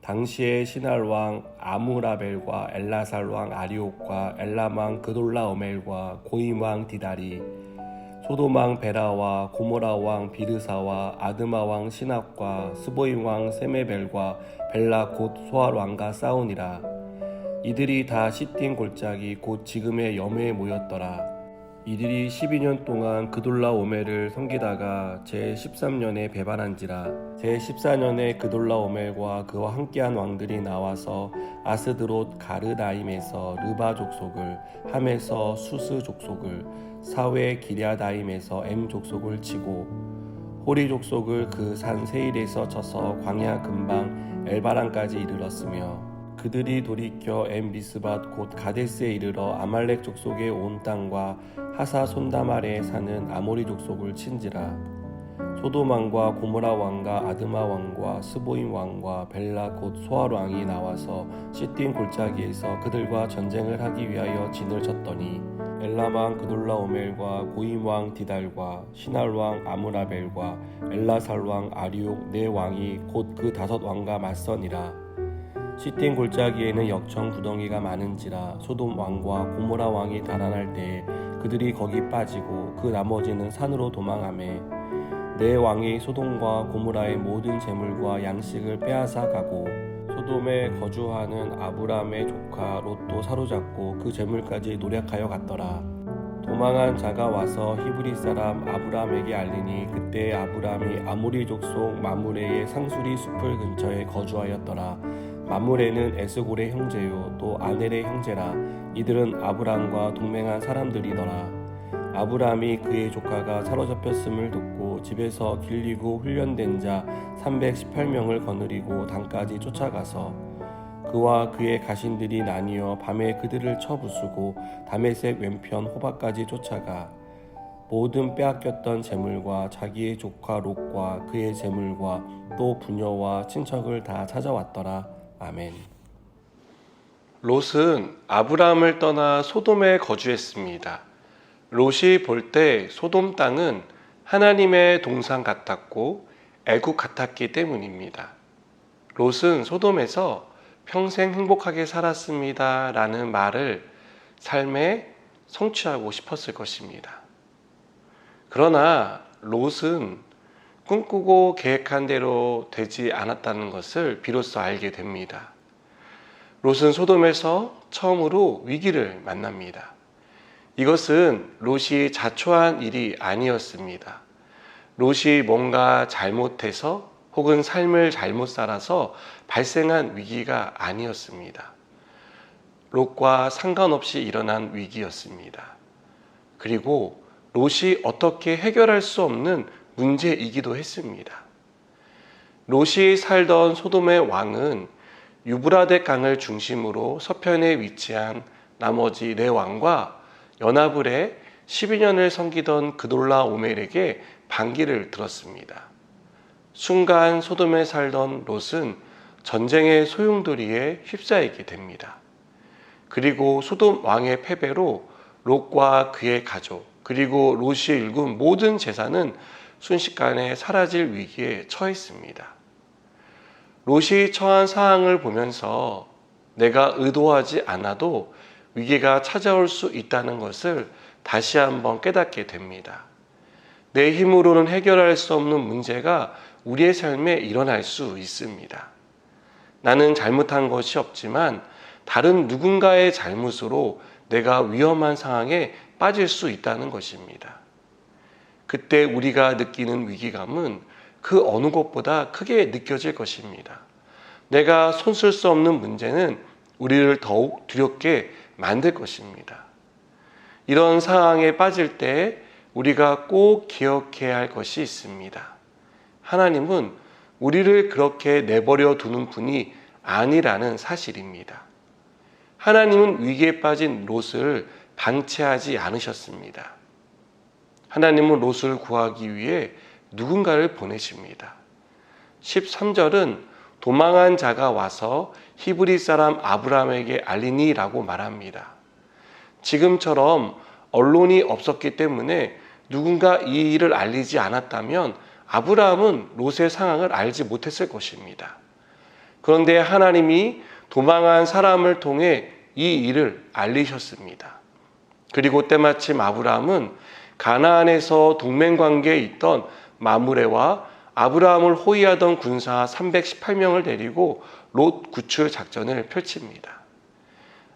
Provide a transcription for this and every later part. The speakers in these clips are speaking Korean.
당시의 신할 왕 아무라벨과 엘라살 왕 아리옥과 엘람 왕 그돌라오멜과 고임 왕 디다리 소돔 왕 베라와 고모라 왕 비르사와 아드마 왕 시납과 스보임 왕 세메벨과 벨라 곧 소알 왕과 싸우니라. 이들이 다 시딘 골짜기 곧 지금의 염회에 모였더라 이들이 12년 동안 그돌라 오멜을 섬기다가 제 13년에 배반한지라 제 14년에 그돌라 오멜과 그와 함께한 왕들이 나와서 아스드롯 가르다임에서 르바 족속을 함에서 수스 족속을 사회 기랴다임에서 엠 족속을 치고 호리 족속을 그 산 세일에서 쳐서 광야 근방 엘바란까지 이르렀으며 그들이 돌이켜 엠비스밭 곧 가데스에 이르러 아말렉 족속의 온 땅과 하사 손다말에 사는 아모리 족속을 친지라. 소돔 왕과 고모라 왕과 아드마 왕과 스보임 왕과 벨라 곧 소알 왕이 나와서 시딘 골짜기에서 그들과 전쟁을 하기 위하여 진을 쳤더니 엘람 왕 그돌라 오멜과 고임 왕 디달과 신할 왕 아무라벨과 엘라살 왕 아리옥 네 왕이 곧 그 다섯 왕과 맞서니라 시딘 골짜기에는 역청 구덩이가 많은지라 소돔 왕과 고모라 왕이 달아날 때에 그들이 거기 빠지고 그 나머지는 산으로 도망하매 내 왕이 소돔과 고모라의 모든 재물과 양식을 빼앗아 가고 소돔에 거주하는 아브람의 조카 롯도 사로잡고 그 재물까지 노력하여 갔더라. 도망한 자가 와서 히브리 사람 아브람에게 알리니 그때 아브람이 아모리 족 속 마무레의 상수리 숲을 근처에 거주하였더라. 마무레는 에스골의 형제요 또 아넬의 형제라 이들은 아브람과 동맹한 사람들이더라. 아브람이 그의 조카가 사로잡혔음을 듣고 집에서 길리고 훈련된 자 318명을 거느리고 단까지 쫓아가서 그와 그의 가신들이 나뉘어 밤에 그들을 쳐부수고 다메섹 왼편 호박까지 쫓아가 모든 빼앗겼던 재물과 자기의 조카 롯과 그의 재물과 또 부녀와 친척을 다 찾아왔더라. 아멘. 롯은 아브라함을 떠나 소돔에 거주했습니다. 롯이 볼 때 소돔 땅은 하나님의 동산 같았고 애국 같았기 때문입니다. 롯은 소돔에서 평생 행복하게 살았습니다. 라는 말을 삶에 성취하고 싶었을 것입니다. 그러나 롯은 꿈꾸고 계획한 대로 되지 않았다는 것을 비로소 알게 됩니다. 롯은 소돔에서 처음으로 위기를 만납니다. 이것은 롯이 자초한 일이 아니었습니다. 롯이 뭔가 잘못해서 혹은 삶을 잘못 살아서 발생한 위기가 아니었습니다. 롯과 상관없이 일어난 위기였습니다. 그리고 롯이 어떻게 해결할 수 없는 문제이기도 했습니다. 롯이 살던 소돔의 왕은 유브라데 강을 중심으로 서편에 위치한 나머지 네 왕과 연합을 해 12년을 섬기던 그돌라 오멜에게 반기를 들었습니다. 순간 소돔에 살던 롯은 전쟁의 소용돌이에 휩싸이게 됩니다. 그리고 소돔 왕의 패배로 롯과 그의 가족 그리고 롯이 일군 모든 재산은 순식간에 사라질 위기에 처했습니다. 롯이 처한 상황을 보면서 내가 의도하지 않아도 위기가 찾아올 수 있다는 것을 다시 한번 깨닫게 됩니다. 내 힘으로는 해결할 수 없는 문제가 우리의 삶에 일어날 수 있습니다. 나는 잘못한 것이 없지만 다른 누군가의 잘못으로 내가 위험한 상황에 빠질 수 있다는 것입니다. 그때 우리가 느끼는 위기감은 그 어느 것보다 크게 느껴질 것입니다. 내가 손쓸 수 없는 문제는 우리를 더욱 두렵게 만들 것입니다. 이런 상황에 빠질 때 우리가 꼭 기억해야 할 것이 있습니다. 하나님은 우리를 그렇게 내버려 두는 분이 아니라는 사실입니다. 하나님은 위기에 빠진 롯을 방치하지 않으셨습니다. 하나님은 롯을 구하기 위해 누군가를 보내십니다. 13절은 도망한 자가 와서 히브리 사람 아브라함에게 알리니라고 말합니다. 지금처럼 언론이 없었기 때문에 누군가 이 일을 알리지 않았다면 아브라함은 롯의 상황을 알지 못했을 것입니다. 그런데 하나님이 도망한 사람을 통해 이 일을 알리셨습니다. 그리고 때마침 아브라함은 가나안에서 동맹 관계에 있던 마무레와 아브라함을 호위하던 군사 318명을 데리고 롯 구출 작전을 펼칩니다.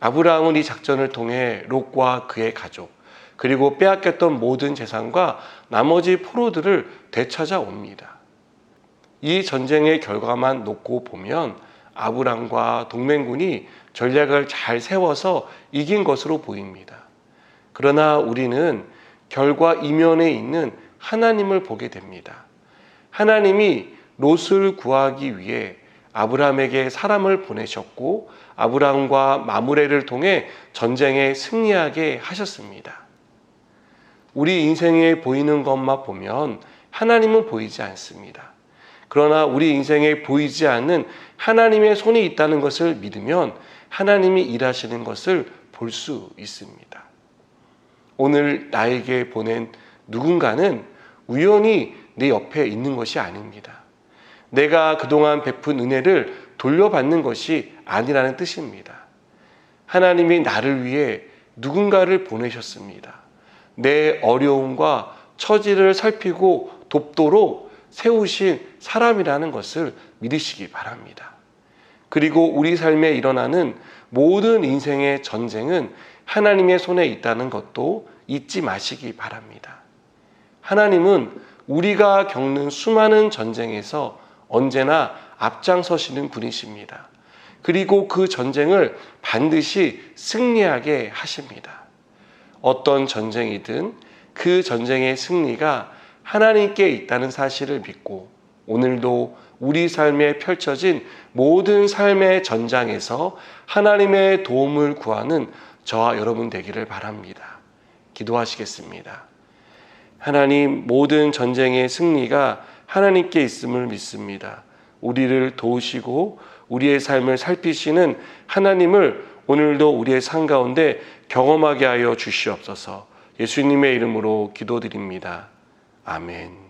아브라함은 이 작전을 통해 롯과 그의 가족, 그리고 빼앗겼던 모든 재산과 나머지 포로들을 되찾아옵니다. 이 전쟁의 결과만 놓고 보면 아브람과 동맹군이 전략을 잘 세워서 이긴 것으로 보입니다. 그러나 우리는 결과 이면에 있는 하나님을 보게 됩니다. 하나님이 롯을 구하기 위해 아브라함에게 사람을 보내셨고 아브라함과 마무레를 통해 전쟁에 승리하게 하셨습니다. 우리 인생에 보이는 것만 보면 하나님은 보이지 않습니다. 그러나 우리 인생에 보이지 않는 하나님의 손이 있다는 것을 믿으면 하나님이 일하시는 것을 볼 수 있습니다. 오늘 나에게 보낸 누군가는 우연히 내 옆에 있는 것이 아닙니다. 내가 그동안 베푼 은혜를 돌려받는 것이 아니라는 뜻입니다. 하나님이 나를 위해 누군가를 보내셨습니다. 내 어려움과 처지를 살피고 돕도록 세우신 사람이라는 것을 믿으시기 바랍니다. 그리고 우리 삶에 일어나는 모든 인생의 전쟁은 하나님의 손에 있다는 것도 잊지 마시기 바랍니다. 하나님은 우리가 겪는 수많은 전쟁에서 언제나 앞장서시는 분이십니다. 그리고 그 전쟁을 반드시 승리하게 하십니다. 어떤 전쟁이든 그 전쟁의 승리가 하나님께 있다는 사실을 믿고 오늘도 우리 삶에 펼쳐진 모든 삶의 전장에서 하나님의 도움을 구하는 저와 여러분 되기를 바랍니다. 기도하시겠습니다. 하나님 모든 전쟁의 승리가 하나님께 있음을 믿습니다. 우리를 도우시고 우리의 삶을 살피시는 하나님을 오늘도 우리의 삶 가운데 경험하게 하여 주시옵소서. 예수님의 이름으로 기도드립니다. 아멘.